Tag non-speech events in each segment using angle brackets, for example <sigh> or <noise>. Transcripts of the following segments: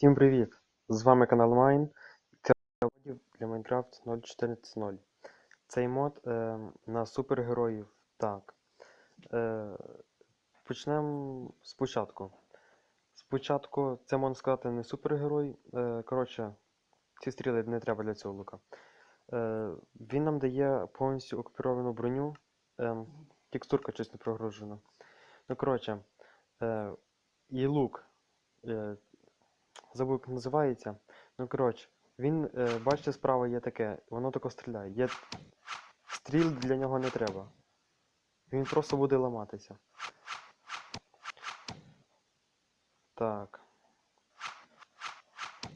Всім привіт! З вами канал Mine. Це модів для Minecraft 0.14.0. Цей мод е, на супергероїв. Так. Е, почнемо спочатку. Спочатку, це можна сказати не супергерой. Е, коротше, ці стріли не треба для цього лука. Е, він нам дає повністю окупіровану броню. Е, текстурка щось не прогружена. Ну, коротше, е, і лук. Е, забув, як називається. Ну, коротше, він, е, бачите, справа є таке, воно тако стріляє. Є... Стріл для нього не треба. Він просто буде ламатися. Так.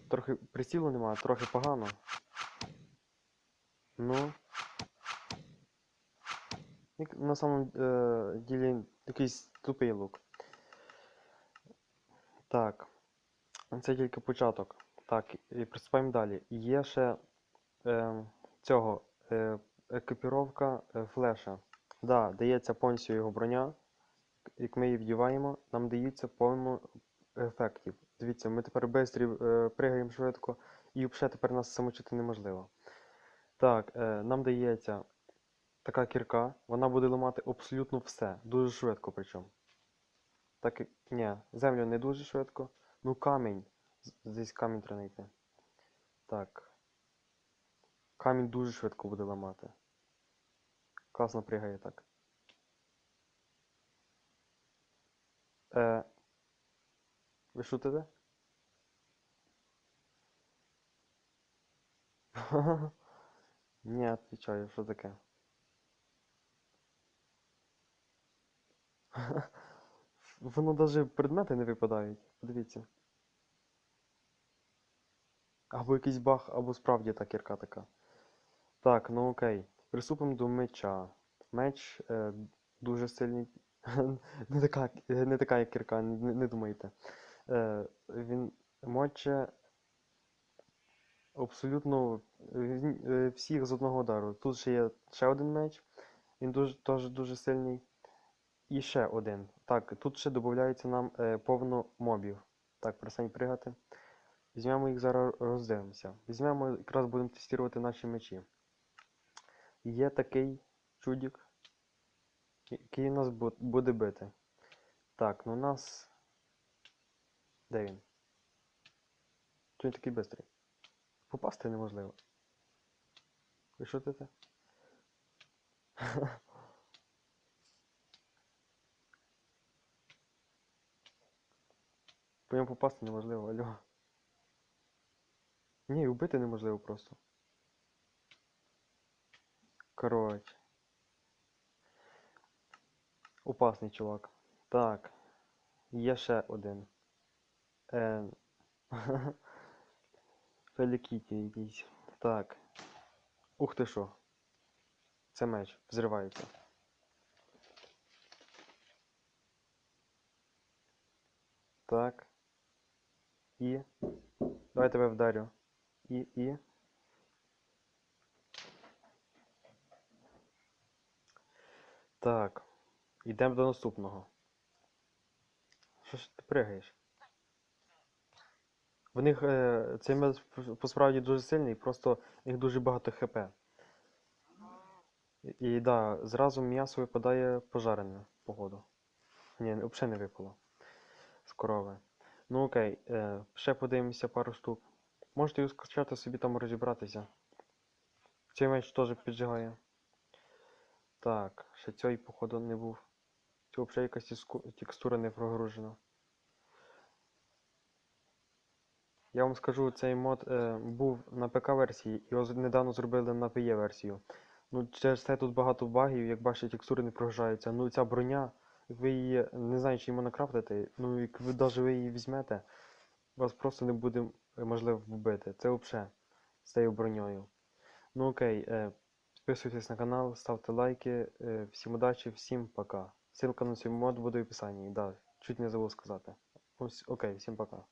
Трохи прицілу немає, трохи погано. Ну. На самом е, ділі якийсь тупий лук. Так. Це тільки початок. Так, і приступаємо далі. Є ще е, цього е, екіпіровка е, флеша. Да, дається повністю його броня. Як ми її вдіваємо, нам дається повно ефектів. Дивіться, ми тепер швидко е, пригаємо швидко, і взагалі тепер нас самочити неможливо. Так, е, нам дається така кірка, вона буде ламати абсолютно все. Дуже швидко причому. Так, ні, землю не дуже швидко. Ну, камінь. Здесь камінь треба знайти. Так. Камінь дуже швидко буде ламати. Класно пригає так. Е, ви шутите? <laughs> Ні, відповідаю, що таке? <laughs> Воно навіть предмети не випадають. Подивіться. Або якийсь баг, або справді та кірка така. Так, ну окей. Приступимо до меча. Меч е, дуже сильний. <laughs> не, така, не така, як кірка, не, не думайте. Е, він моче абсолютно е, всіх з одного удару. Тут ще є ще один меч. Він дуже, теж дуже сильний. І ще один. Так, тут ще додається нам е, повно мобів. Так, перестань пригати. Візьмемо їх зараз роздивимося. Візьмемо, якраз будемо тестувати наші мечі. Є такий чудік, який нас буде бити. Так, ну у нас. Де він? Чого він такий бистрий? Попасти неможливо. Ви шутите? <laughs> По ньому попасти неможливо, алло. Ні, вбити неможливо просто. Коротше. Опасний чувак. Так. Є ще один. Е... <laughs> Фелікіті якийсь. Так. Ух ти що. Це меч. Взривається. Так. І. Давай тебе вдарю. І, і. Так. Йдемо до наступного. Що ж ти пригаєш? В них е, цей мед по- по справді дуже сильний, просто в них дуже багато хп. І, да, зразу м'ясо випадає пожарене, походу. Ні, взагалі не випало. З корови. Ну окей, е, ще подивимося пару штук. Можете його скачати собі там розібратися. Цей меч теж піджигає. Так, ще цей, походу, не був. Це взагалі якась текстура не прогружена. Я вам скажу, цей мод е, був на ПК-версії, його недавно зробили на PE-версію. Ну, через це тут багато багів, як бачите, текстури не прогружаються. Ну, ця броня, ви її, не знаю, чи її можна ну, як ви навіть ви її візьмете, вас просто не буде е, можливо вбити. Це взагалі з цією броньою. Ну окей, е, підписуйтесь на канал, ставте лайки. Е, всім удачі, всім пока. Ссылка на цей мод буде в описанні. Да, чуть не забув сказати. Ось, окей, всім пока.